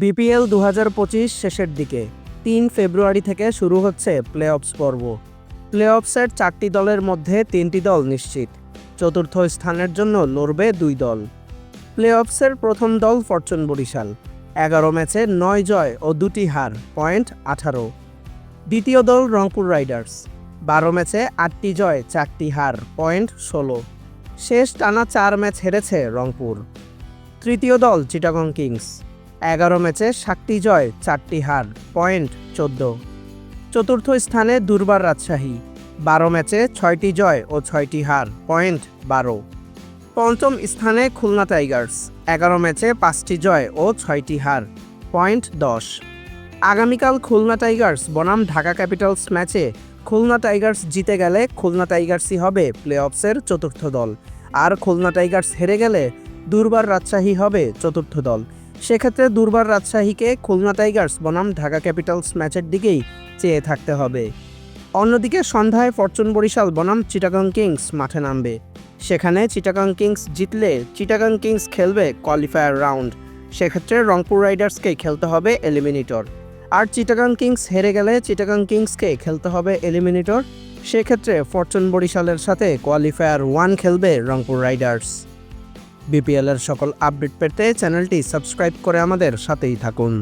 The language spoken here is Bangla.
বিপিএল দু হাজার পঁচিশ শেষের দিকে। তিন ফেব্রুয়ারি থেকে শুরু হচ্ছে প্লে অফস পর্ব। প্লে অফসের চারটি দলের মধ্যে তিনটি দল নিশ্চিত। চতুর্থ স্থানের জন্য লড়বে দুই দল। প্লে অফসের প্রথম দল ফরচুন বরিশাল। এগারো ম্যাচে নয় জয় ও দুটি হার, পয়েন্ট আঠারো। দ্বিতীয় দল রংপুর রাইডার্স। বারো ম্যাচে আটটি জয়, চারটি হার, পয়েন্ট ষোলো। শেষ টানা চার ম্যাচ হেরেছে রংপুর। তৃতীয় দল চিটাগং কিংস। এগারো ম্যাচে সাতটি জয়, চারটি হার, পয়েন্ট চোদ্দ। চতুর্থ স্থানে দুর্বার রাজশাহী, বারো ম্যাচে ছয়টি জয় ও ছয়টি হার, পয়েন্ট বারো। পঞ্চম স্থানে খুলনা টাইগার্স, এগারো ম্যাচে পাঁচটি জয় ও ছয়টি হার, পয়েন্ট দশ। আগামীকাল খুলনা টাইগার্স বনাম ঢাকা ক্যাপিটালস ম্যাচে খুলনা টাইগার্স জিতে গেলে খুলনা টাইগার্সই হবে প্লে অফসের চতুর্থ দল। আর খুলনা টাইগার্স হেরে গেলে দুর্বার রাজশাহী হবে চতুর্থ দল। সেক্ষেত্রে দুর্বার রাজশাহীকে খুলনা টাইগার্স বনাম ঢাকা ক্যাপিটালস ম্যাচের দিকেই চেয়ে থাকতে হবে। অন্যদিকে সন্ধ্যায় ফরচুন বরিশাল বনাম চিটাগাং কিংস মাঠে নামবে। সেখানে চিটাগাং কিংস জিতলে চিটাগাং কিংস খেলবে কোয়ালিফায়ার রাউন্ড। সেক্ষেত্রে রংপুর রাইডার্সকে খেলতে হবে এলিমিনেটর। আর চিটাগাং কিংস হেরে গেলে চিটাগাং কিংসকে খেলতে হবে এলিমিনেটর। সেক্ষেত্রে ফরচুন বরিশালের সাথে কোয়ালিফায়ার ওয়ান খেলবে রংপুর রাইডার্স। বিপিএলের সকল আপডেট পেতে চ্যানেলটি সাবস্ক্রাইব করে আমাদের সাথেই থাকুন।